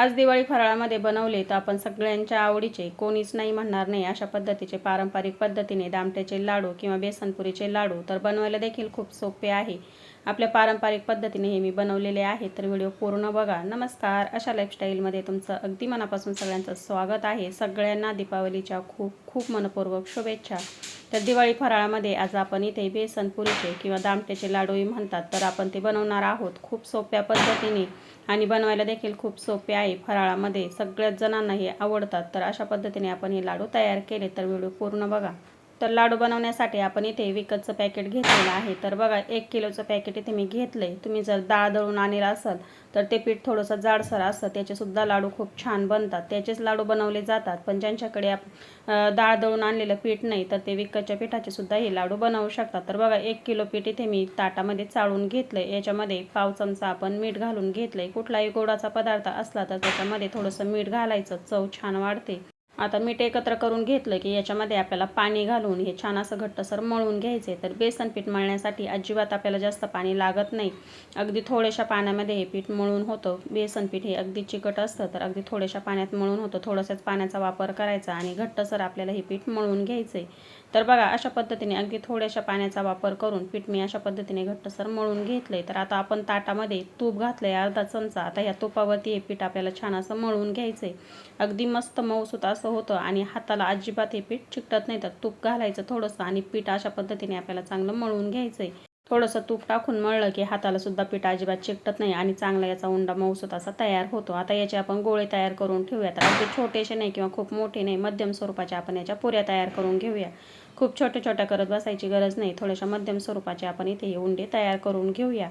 आज दिवाळी फराळामध्ये बनवले तर आपण सगळ्यांच्या आवडीचे कोणीच नाही म्हणणार नाही. अशा पद्धतीचे पारंपरिक पद्धतीने दामट्याचे लाडू किंवा बेसनपुरीचे लाडू तर बनवायला देखील खूप सोपे आहे. आपल्या पारंपरिक पद्धतीने हे मी बनवलेले आहे. तर व्हिडिओ पूर्ण बघा. नमस्कार. अशा लाईफस्टाईलमध्ये तुमचं अगदी मनापासून सगळ्यांचं स्वागत आहे. सगळ्यांना दीपावलीच्या खूप खूप मनपूर्वक शुभेच्छा. तर दिवाळी फराळामध्ये आज आपण इथे बेसन पुरीचे किंवा दामट्याचे लाडूही म्हणतात. तर आपण ते बनवणार आहोत. खूप सोप्या पद्धतीने आणि बनवायला देखील खूप सोपे आहे. फराळामध्ये सगळ्याच जणांना हे आवडतात. तर अशा पद्धतीने आपण हे लाडू तयार केले. तर व्हिडिओ पूर्ण बघा. तर लाडू बनवण्यासाठी आपण इथे विकतचं पॅकेट घेतलेलं आहे. तर बघा एक किलोचं पॅकेट इथे मी घेतलं आहे तुम्ही जर डाळ दळून आणलेलं असाल तर ते पीठ थोडंसं जाडसर असतं. त्याचेसुद्धा लाडू खूप छान बनतात. त्याचेच लाडू बनवले जातात. पण ज्यांच्याकडे आप डाळ दळून आणलेलं पीठ नाही तर ते विकतच्या पिठाचे सुद्धा हे लाडू बनवू शकतात. तर बघा एक किलो पीठ इथे मी ताटामध्ये चाळून घेतलं आहे याच्यामध्ये पाव चमचा आपण मीठ घालून घेतलं आहे कुठलाही गोडाचा पदार्थ असला तर त्याच्यामध्ये थोडंसं मीठ घालायचं. चव छान वाढते. आता मीठ एकत्र करून घेतलं की याच्यामध्ये आपल्याला पाणी घालून हे छान असं घट्टसर मळून घ्यायचे. तर बेसन पीठ मळण्यासाठी अजिबात आपल्याला जास्त पाणी लागत नाही. अगदी थोड्याशा पाण्यामध्ये हे पीठ मळून होतं. बेसन पीठ हे अगदी चिकट असतं तर अगदी थोड्याशा पाण्यात मळून होतं. थोडंसंच पाण्याचा वापर करायचा आणि घट्टसर आपल्याला हे पीठ मळून घ्यायचं आहे तर बघा अशा पद्धतीने अगदी थोड्याशा पाण्याचा वापर करून पीठ मी अशा पद्धतीने घट्टसर मळून घेतले तर आता आपण ताटामध्ये तूप घातलं आहे अर्धा चमचा. आता ह्या तुपावरती हे पीठ आपल्याला छान असं मळून घ्यायचं आहे अगदी मस्त मऊसूत असं होतं आणि हाताला अजिबात हे पीठ चिकटत नाही. तर तूप घालायचं थोडंसं आणि पीठ अशा पद्धतीने आपल्याला चांगलं मळून घ्यायचं आहे थोडंसं तूप टाकून मळलं की हाताला सुद्धा पीठ अजिबात चिकटत नाही आणि चांगला याचा उंडा मऊसूत असा तयार होतो. आता याचे आपण गोळे तयार करून ठेवूयात. अगदी छोटेसे नाही किंवा खूप मोठे नाही मध्यम स्वरूपाचे आपण याच्या पुऱ्या तयार करून घेऊया. खूप छोट्या छोट्या करत बसायची गरज नाही. थोड्याशा मध्यम स्वरूपाचे आपण इथे हे उंडे तयार करून घेऊया.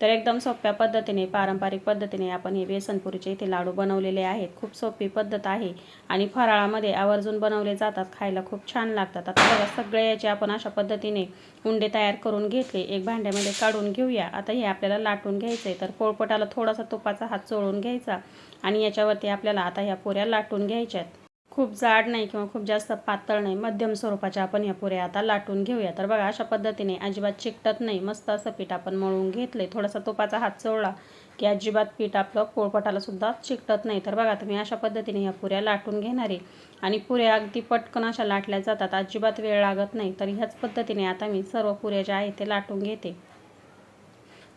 तर एकदम सोप्या पद्धतीने पारंपरिक पद्धतीने आपण हे बेसनपुरीचे इथे लाडू बनवलेले आहेत. खूप सोपी पद्धत आहे आणि फराळामध्ये आवर्जून बनवले जातात खायला खूप छान लागतात. आता बघा सगळे याचे आपण अशा पद्धतीने उंडे तयार करून घेतले एक भांड्यामध्ये काढून घेऊया. आता हे आपल्याला लाटून घ्यायचं आहे तर पोळपटाला थोडासा तुपाचा हात चोळून घ्यायचा आणि याच्यावरती आपल्याला आता ह्या पुऱ्या लाटून घ्यायच्यात. खूप जाड नाही किंवा खूप जास्त पातळ नाही मध्यम स्वरूपाच्या आपण ह्या पुऱ्या आता लाटून घेऊया. तर बघा अशा पद्धतीने अजिबात चिकटत नाही. मस्त असं पीठ आपण मळून घेतले थोडासा तुपाचा हात चोळला. की अजिबात पीठ आपलं पोळपटाला सुद्धा चिकटत नाही. तर बघा तुम्ही अशा पद्धतीने ह्या पुऱ्या लाटून घेणार आहे. आणि पुऱ्या अगदी पटकन अशा लाटल्या जातात. अजिबात वेळ लागत नाही. तर ह्याच पद्धतीने आता मी सर्व पुऱ्या ज्या आहेत ते लाटून घेते.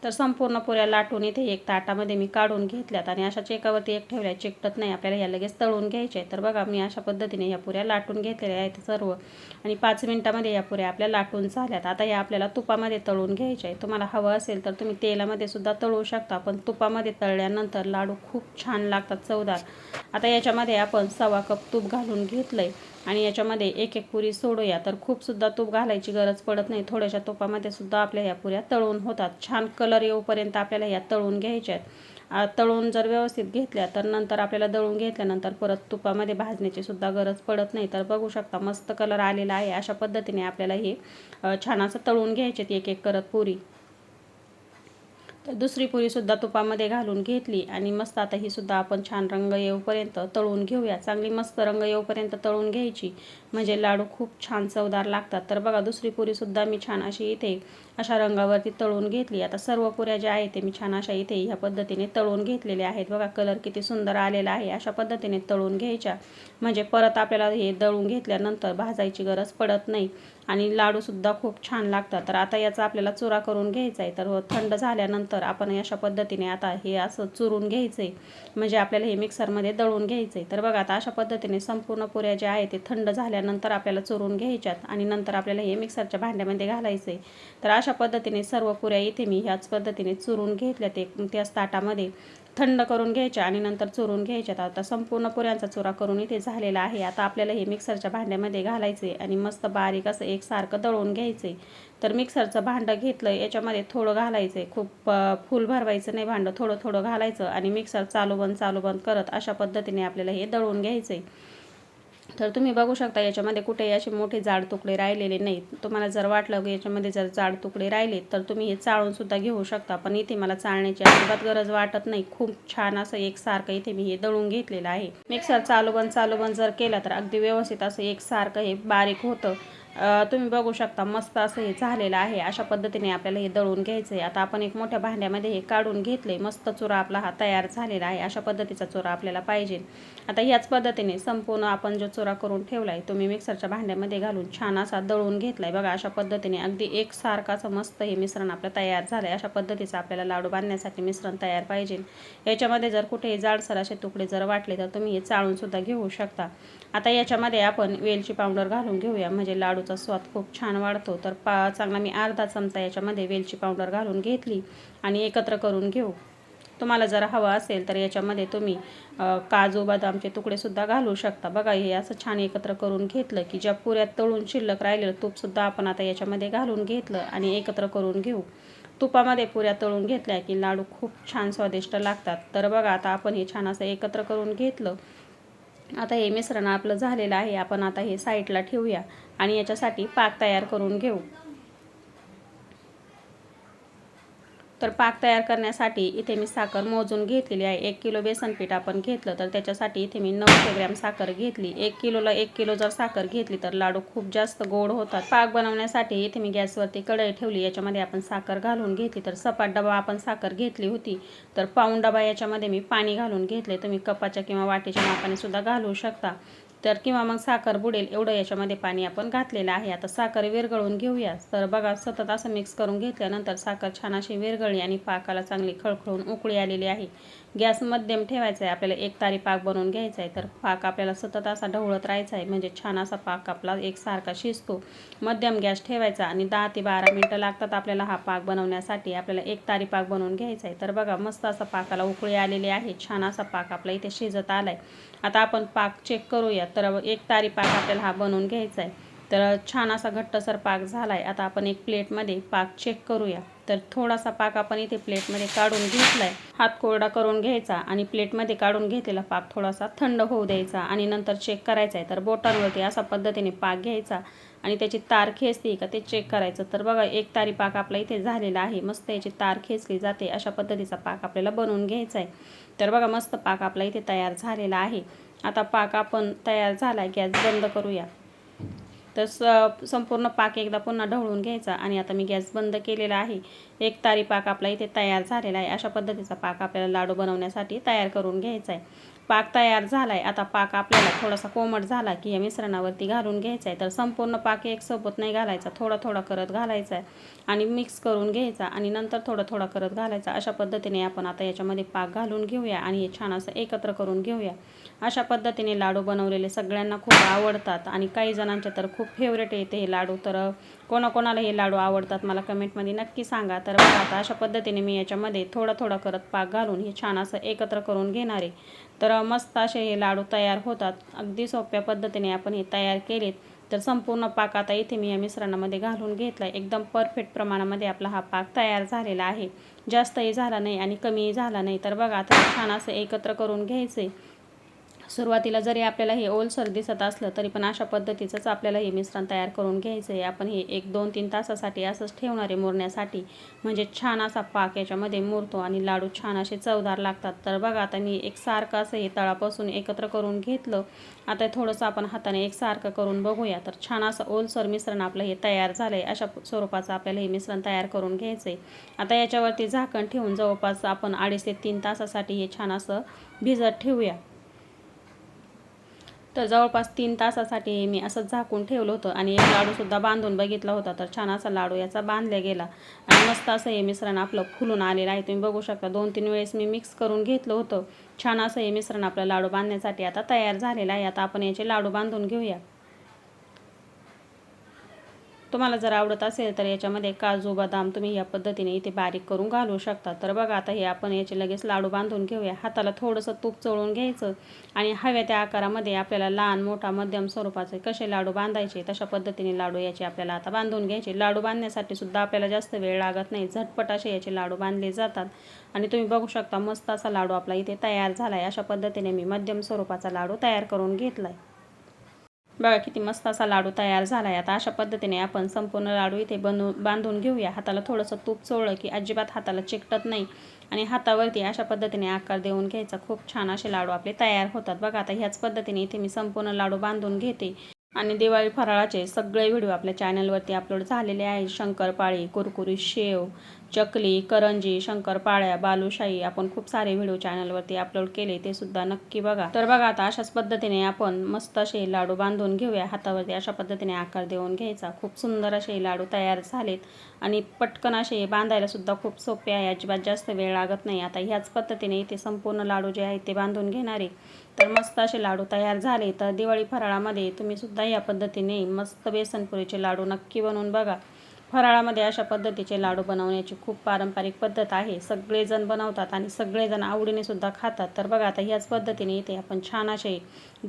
तर संपूर्ण पुऱ्या लाटून इथे एक ताटामध्ये मी काढून घेतल्यात आणि अशा चेकावरती एक ठेवल्या चिकटत नाही. आपल्याला या लगेच तळून घ्यायचे तर बघा मी अशा पद्धतीने या पुऱ्या लाटून घेतलेल्या आहेत सर्व. आणि पाच मिनटामध्ये या पुऱ्या आपल्या लाटून झाल्यात. आता या आपल्याला तुपामध्ये तळून घ्यायच्या आहे तुम्हाला हवं असेल तर तुम्ही तेलामध्ये सुद्धा तळू शकता पण तुपामध्ये तळल्यानंतर लाडू खूप छान लागतात चवदार. आता याच्यामध्ये आपण सवा कप तूप घालून घेतलं आहे आणि याच्यामध्ये एक एक पुरी सोडूया. तर खूपसुद्धा तूप घालायची गरज पडत नाही. थोड्याशा तुपामध्ये सुद्धा आपल्या ह्या पुऱ्या तळून होतात. छान कलर येऊपर्यंत आपल्याला या तळून घ्यायच्या आहेत. तळून जर व्यवस्थित घेतल्या तर नंतर आपल्याला दळून घेतल्यानंतर परत तुपामध्ये भाजण्याची सुद्धा गरज पडत नाही. तर बघू शकता मस्त कलर आलेला आहे. अशा पद्धतीने आपल्याला हे छान असं तळून घ्यायचे एक एक करत पुरी. तर दुसरी पुरीसुद्धा तुपामध्ये घालून घेतली आणि मस्त आता ही सुद्धा आपण छान रंग येऊपर्यंत तळून घेऊया. चांगली मस्त रंग येऊपर्यंत तळून घ्यायची. म्हणजे लाडू खूप छान चवदार लागतात. तर बघा दुसरी पुरीसुद्धा मी छान अशी इथे अशा रंगावरती तळून घेतली. आता सर्व पुऱ्या ज्या आहेत ते मी छान अशा इथे ह्या पद्धतीने तळून घेतलेल्या आहेत. बघा कलर किती सुंदर आलेला आहे. अशा पद्धतीने तळून घ्यायच्या. म्हणजे परत आपल्याला हे दळून घेतल्यानंतर भाजायची गरज पडत नाही. आणि लाडूसुद्धा खूप छान लागतात. तर आता याचा आपल्याला चुरा करून घ्यायचा आहे तर थंड झाल्यानंतर आपण अशा पद्धतीने आता हे असं चुरून घ्यायचं आहे म्हणजे आपल्याला हे मिक्सरमध्ये दळून घ्यायचं आहे तर बघा आता अशा पद्धतीने संपूर्ण पुऱ्या ज्या आहेत ते थंड झाल्यानंतर आपल्याला चुरून घ्यायच्यात आणि नंतर आपल्याला हे मिक्सरच्या भांड्यामध्ये घालायचं आहे तर अशा पद्धतीने सर्व पुऱ्या इथे मी ह्याच पद्धतीने चुरून घेतल्या ते त्याच ताटामध्ये. थंड करून घ्यायच्या आणि नंतर चुरून घ्यायच्यात आता संपूर्ण पुऱ्यांचा चुरा करून इथे झालेला आहे. आता आपल्याला हे मिक्सरच्या भांड्यामध्ये घालायचे आणि मस्त बारीक असं एकसारखं दळून घ्यायचे तर मिक्सरचं भांडं घेतलं याच्यामध्ये थोडं घालायचं आहे खूप फुल भरवायचं नाही भांडं थोडं थोडं घालायचं आणि मिक्सर चालू बंद चालू बंद करत अशा पद्धतीने आपल्याला हे दळून घ्यायचं आहे तर तुम्ही बघू शकता याच्यामध्ये कुठे असे मोठे जाड तुकडे राहिलेले नाहीत. तुम्हाला जर वाटलं की याच्यामध्ये जर जाड तुकडे राहिले तर तुम्ही हे चाळून सुद्धा घेऊ शकता. पण इथे मला चाळण्याची अजिबात गरज वाटत नाही. खूप छान असं एकसारखं इथे मी हे दळून घेतलेलं आहे. मिक्सर चालू बंद चालू बंद जर केला तर अगदी व्यवस्थित असं एकसारखं हे बारीक होतं. तुम्ही बघू शकता मस्त असं हे झालेलं आहे. अशा पद्धतीने आपल्याला हे दळून घ्यायचं आहे आता आपण एक मोठ्या भांड्यामध्ये हे काढून घेतले मस्त चुरा आपला हा तयार झालेला आहे. अशा पद्धतीचा चुरा आपल्याला पाहिजे. आता ह्याच पद्धतीने संपूर्ण आपण जो चुरा करून ठेवला आहे तुम्ही मिक्सरच्या भांड्यामध्ये घालून छान असा दळून घेतला आहे बघा अशा पद्धतीने अगदी एकसारखं असं मस्त हे मिश्रण आपलं तयार झालं आहे अशा पद्धतीचं आपल्याला लाडू बांधण्यासाठी मिश्रण तयार पाहिजे. याच्यामध्ये जर कुठे जाडसर असे तुकडे जर वाटले तर तुम्ही हे चाळूनसुद्धा घेऊ शकता. आता याच्यामध्ये आपण वेलची पावडर घालून घेऊया. म्हणजे लाडू लाडूचा स्वाद खूप छान वाढतो. तर पा चांगला मी अर्धा चमचा याच्यामध्ये वेलची पावडर घालून घेतली आणि एकत्र करून घेऊ. तुम्हाला जर हवं असेल तर याच्यामध्ये तुम्ही काजू बदामचे तुकडेसुद्धा घालू शकता. बघा हे असं छान एकत्र करून घेतलं की ज्या पुऱ्यात तळून शिल्लक राहिलेलं तूपसुद्धा आपण आता याच्यामध्ये घालून घेतलं आणि एकत्र करून घेऊ. तुपामध्ये पुऱ्या तळून घेतल्या की लाडू खूप छान स्वादिष्ट लागतात. तर बघा आता आपण हे छान असं एकत्र करून घेतलं. आता हे मिश्रण आपलं झालेलं आहे. आपण आता हे साईडला ठेवूया आणि याच्यासाठी पाक तयार करून घेऊ. तर पाक तयार करण्यासाठी इथे मी साखर मोजून घेतलेली आहे. एक किलो बेसन पीठ आपण घेतलं तर त्याच्यासाठी इथे मी नऊशे ग्रॅम साखर घेतली. एक किलोला एक किलो जर साखर घेतली तर लाडू खूप जास्त गोड होतात. पाक बनवण्यासाठी इथे मी गॅसवरती कढई ठेवली. याच्यामध्ये आपण साखर घालून घेतली तर सपाट डबा आपण साखर घेतली होती. तर पाऊण डबा याच्यामध्ये मी पाणी घालून घेतले. तुम्ही कपाच्या किंवा वाटेच्या मापाने सुद्धा घालू शकता. तर किंवा मग साखर बुडेल एवढं याच्यामध्ये पाणी आपण घातलेलं आहे. आता साखर विरघळून घेऊया. तर बघा सतत असं मिक्स करून घेतल्यानंतर साखर छान अशी विरघळली आणि पाकाला चांगली खळखळून उकळी आलेली आहे. गॅस मध्यम ठेवायचा आहे आपल्याला एक तारी पाक बनवून घ्यायचा आहे तर पाक आपल्याला सतत असा ढवळत राहायचा आहे म्हणजे छान असा पाक आपला एकसारखा शिजतो. मध्यम गॅस ठेवायचा आणि दहा ते बारा मिनटं लागतात आपल्याला हा पाक बनवण्यासाठी. आपल्याला एक तारी पाक बनवून घ्यायचा आहे तर बघा मस्त असा पाकाला उकळी आलेली आहे छान असा पाक आपला इथे शिजत आला आहे आता आपण पाक चेक करूया. तर एक तारी पाक आपल्याला हा बनवून घ्यायचा आहे तर छान असा घट्टसर पाक झाला आहे आता आपण एक प्लेटमध्ये पाक चेक करूया. तर थोडासा पाक आपण इथे प्लेटमध्ये काढून घेतला आहे हात कोरडा करून घ्यायचा आणि प्लेटमध्ये काढून घेतलेला पाक थोडासा थंड होऊ द्यायचा आणि नंतर चेक करायचा आहे तर बोटांवरती अशा पद्धतीने पाक घ्यायचा आणि त्याची तार खेचली का ते चेक करायचं. तर बघा एक तारी पाक आपला इथे झालेला आहे. मस्त याची तार खेचली जाते. अशा पद्धतीचा पाक आपल्याला बनवून घ्यायचा आहे तर बघा मस्त पाक आपला इथे तयार झालेला आहे. आता पाक आपण तयार झाला आहे गॅस बंद करूया. तर स संपूर्ण पाक एकदा पुन्हा ढवळून घ्यायचा आणि आता मी गॅस बंद केलेला आहे. एक तारी पाक आपला इथे तयार झालेला आहे. अशा पद्धतीचा पाक आपल्याला लाडू बनवण्यासाठी तयार करून घ्यायचा आहे. पाक तयार झाला आहे आता पाक आपल्याला थोडासा कोमट झाला की या मिश्रणावरती घालून घ्यायचा आहे. तर संपूर्ण पाक एक सोबत नाही घालायचा. थोडा थोडा करत घालायचा आहे आणि मिक्स करून घ्यायचा आणि नंतर थोडं थोडा करत घालायचा. अशा पद्धतीने आपण आता याच्यामध्ये पाक घालून घेऊया आणि हे छान असं एकत्र करून घेऊया. अशा पद्धतीने लाडू बनवलेले सगळ्यांना खूप आवडतात आणि काही जणांच्या तर खूप फेवरेट येते हे लाडू. तर कोणाकोणाला हे लाडू आवडतात मला कमेंटमध्ये नक्की सांगा. तर बघा आता अशा पद्धतीने मी याच्यामध्ये थोडा थोडा करत पाक घालून हे छान असं एकत्र करून घेणार आहे. तर मस्त असे हे लाडू तयार होतात. अगदी सोप्या पद्धतीने आपण हे तयार केलेत. तर संपूर्ण पाक आता इथे मी या मिश्रणामध्ये घालून घेतला एकदम परफेक्ट प्रमाणामध्ये आपला हा पाक तयार झालेला आहे. जास्तही झाला नाही आणि कमीही झाला नाही. तर बघा आता छान असं एकत्र करून घ्यायचे सुरुवातीला जरी आपल्याला हे ओलसर दिसत असलं तरी पण अशा पद्धतीचंच आपल्याला हे मिश्रण तयार करून घ्यायचं आहे आपण हे एक दोन तीन तासासाठी असंच ठेवणारे मुरण्यासाठी. म्हणजे छान असा पाक याच्यामध्ये मुरतो आणि लाडू छान असे चवदार लागतात. तर बघा आता मी एक सारखं असं हे तळापासून एकत्र करून घेतलं. आता थोडंसं आपण हाताने एकसारखं करून बघूया. तर छान असं ओलसर मिश्रण आपलं हे तयार झालं आहे अशा स्वरूपाचं आपल्याला हे मिश्रण तयार करून घ्यायचं आहे आता याच्यावरती झाकण ठेवून जवळपास आपण अडीच ते तीन तासासाठी हे छान असं भिजत ठेवूया. तर जवळपास तीन तासासाठी मी असंच झाकून ठेवलं होतं आणि एक लाडूसुद्धा बांधून बघितला होता तर छान असा लाडू याचा बांधला गेला. आणि मस्त असं हे मिश्रण आपलं फुलून आलेलं आहे. तुम्ही बघू शकता दोन तीन वेळेस मी मिक्स करून घेतलं होतं. छान असं हे मिश्रण आपलं लाडू बांधण्यासाठी आता तयार झालेलं आहे. आता आपण याचे लाडू बांधून घेऊया. तुम्हाला जर आवडत असेल तर याच्यामध्ये काजू बदाम तुम्ही या पद्धतीने इथे बारीक करून घालू शकता. तर बघा आता हे आपण याचे लगेच लाडू बांधून घेऊया. हाताला थोडंसं तूप चळून घ्यायचं आणि हव्या त्या आकारामध्ये आपल्याला लहान मोठा मध्यम स्वरूपाचे कसे लाडू बांधायचे तशा पद्धतीने लाडू याचे आपल्याला आता बांधून घ्यायचे. लाडू बांधण्यासाठी सुद्धा आपल्याला जास्त वेळ लागत नाही. झटपट असे याचे लाडू बांधले जातात. आणि तुम्ही बघू शकता मस्त असा लाडू आपला इथे तयार झाला आहे अशा पद्धतीने मी मध्यम स्वरूपाचा लाडू तयार करून घेतला आहे बघा किती मस्त असा लाडू तयार झाला आहे आता अशा पद्धतीने आपण संपूर्ण लाडू इथे बनवू बांधून घेऊया. हाताला थोडंसं तूप चोळलं की अजिबात हाताला चिकटत नाही. आणि हातावरती अशा पद्धतीने आकार देऊन घ्यायचा. खूप छान असे लाडू आपले तयार होतात. बघा आता ह्याच पद्धतीने इथे मी संपूर्ण लाडू बांधून घेते. आणि दिवाळी फराळाचे सगळे व्हिडिओ आपल्या चॅनलवरती अपलोड झालेले आहेत. शंकरपाळी कुरकुरी शेव चकली करंजी शंकरपाळ्या बालुशाही आपण खूप सारे व्हिडिओ चॅनलवरती अपलोड केले ते सुद्धा नक्की बघा. तर बघा आता अशाच पद्धतीने आपण मस्त असे लाडू बांधून घेऊया. हातावरती अशा पद्धतीने आकार देऊन घ्यायचा. खूप सुंदर असे लाडू तयार झालेत. आणि पटकन असे बांधायला सुद्धा खूप सोपे आहे. अजिबात जास्त वेळ लागत नाही. आता ह्याच पद्धतीने इथे संपूर्ण लाडू जे आहेत ते बांधून घेणारे. तर मस्त असे लाडू तयार झाले. तर दिवाळी फराळामध्ये तुम्ही सुद्धा या पद्धतीने मस्त बेसनपुरीचे लाडू नक्की बनवून बघा. फराळामध्ये अशा पद्धतीचे लाडू बनवण्याची खूप पारंपरिक पद्धत आहे. सगळेजण बनवतात आणि सगळेजण आवडीने सुद्धा खातात. तर बघा आता ह्याच पद्धतीने इथे आपण छान असे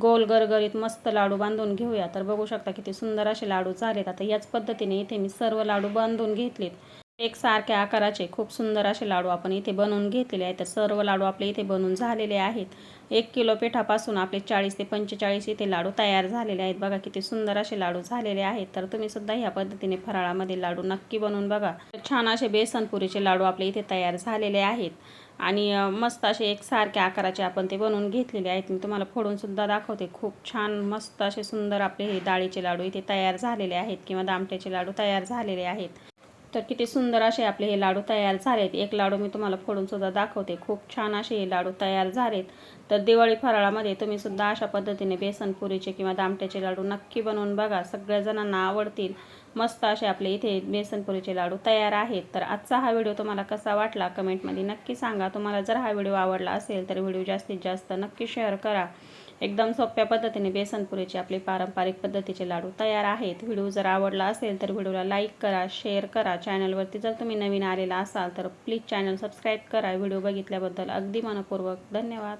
गोल गरगरीत मस्त लाडू बांधून घेऊया. तर बघू शकता किती सुंदर असे लाडू झालेत. आता याच पद्धतीने इथे मी सर्व लाडू बांधून घेतलेत. एकसारख्या आकाराचे खूप सुंदर असे लाडू आपण इथे बनवून घेतलेले आहेत. तर सर्व लाडू आपले इथे बनवून झालेले आहेत. एक किलो पिठापासून आपले चाळीस ते पंचेचाळीस इथे लाडू तयार झालेले आहेत. बघा किती सुंदर असे लाडू झालेले आहेत. तर तुम्ही सुद्धा ह्या पद्धतीने फराळामध्ये लाडू नक्की बनवून बघा. छान असे बेसनपुरीचे लाडू आपले इथे तयार झालेले आहेत. आणि मस्त असे एकसारख्या आकाराचे आपण ते बनवून घेतलेले आहेत. मी तुम्हाला फोडून सुद्धा दाखवते. खूप छान मस्त असे सुंदर आपले हे डाळीचे लाडू इथे तयार झालेले आहेत किंवा दामट्याचे लाडू तयार झालेले आहेत. तर किती सुंदर असे आपले हे लाडू तयार झालेत. एक लाडू मी तुम्हाला फोडून सुद्धा दाखवते. खूप छान असे हे लाडू तयार झालेत. तर दिवाळी फराळामध्ये तुम्ही सुद्धा अशा पद्धतीने बेसनपुरीचे किंवा दामट्याचे लाडू नक्की बनवून बघा. सगळ्या जणांना आवडतील. मस्त असे आपले इथे बेसनपुरीचे लाडू तयार आहेत. तर आजचा हा व्हिडिओ तुम्हाला कसा वाटला? कमेंटमध्ये नक्की सांगा. तुम्हाला जर हा व्हिडिओ आवडला असेल तर व्हिडिओ जास्तीत जास्त नक्की शेअर करा. एकदम सोप्या पद्धतीने बेसनपुरीचे आपले पारंपरिक पद्धतीचे लाडू तयार आहेत. व्हिडिओ जर आवडला असेल तर व्हिडिओला लाईक करा शेअर करा. चॅनलवरती जर तुम्ही नवीन आलेला असाल तर प्लीज चॅनल सबस्क्राईब करा. व्हिडिओ बघितल्याबद्दल अगदी मनपूर्वक धन्यवाद.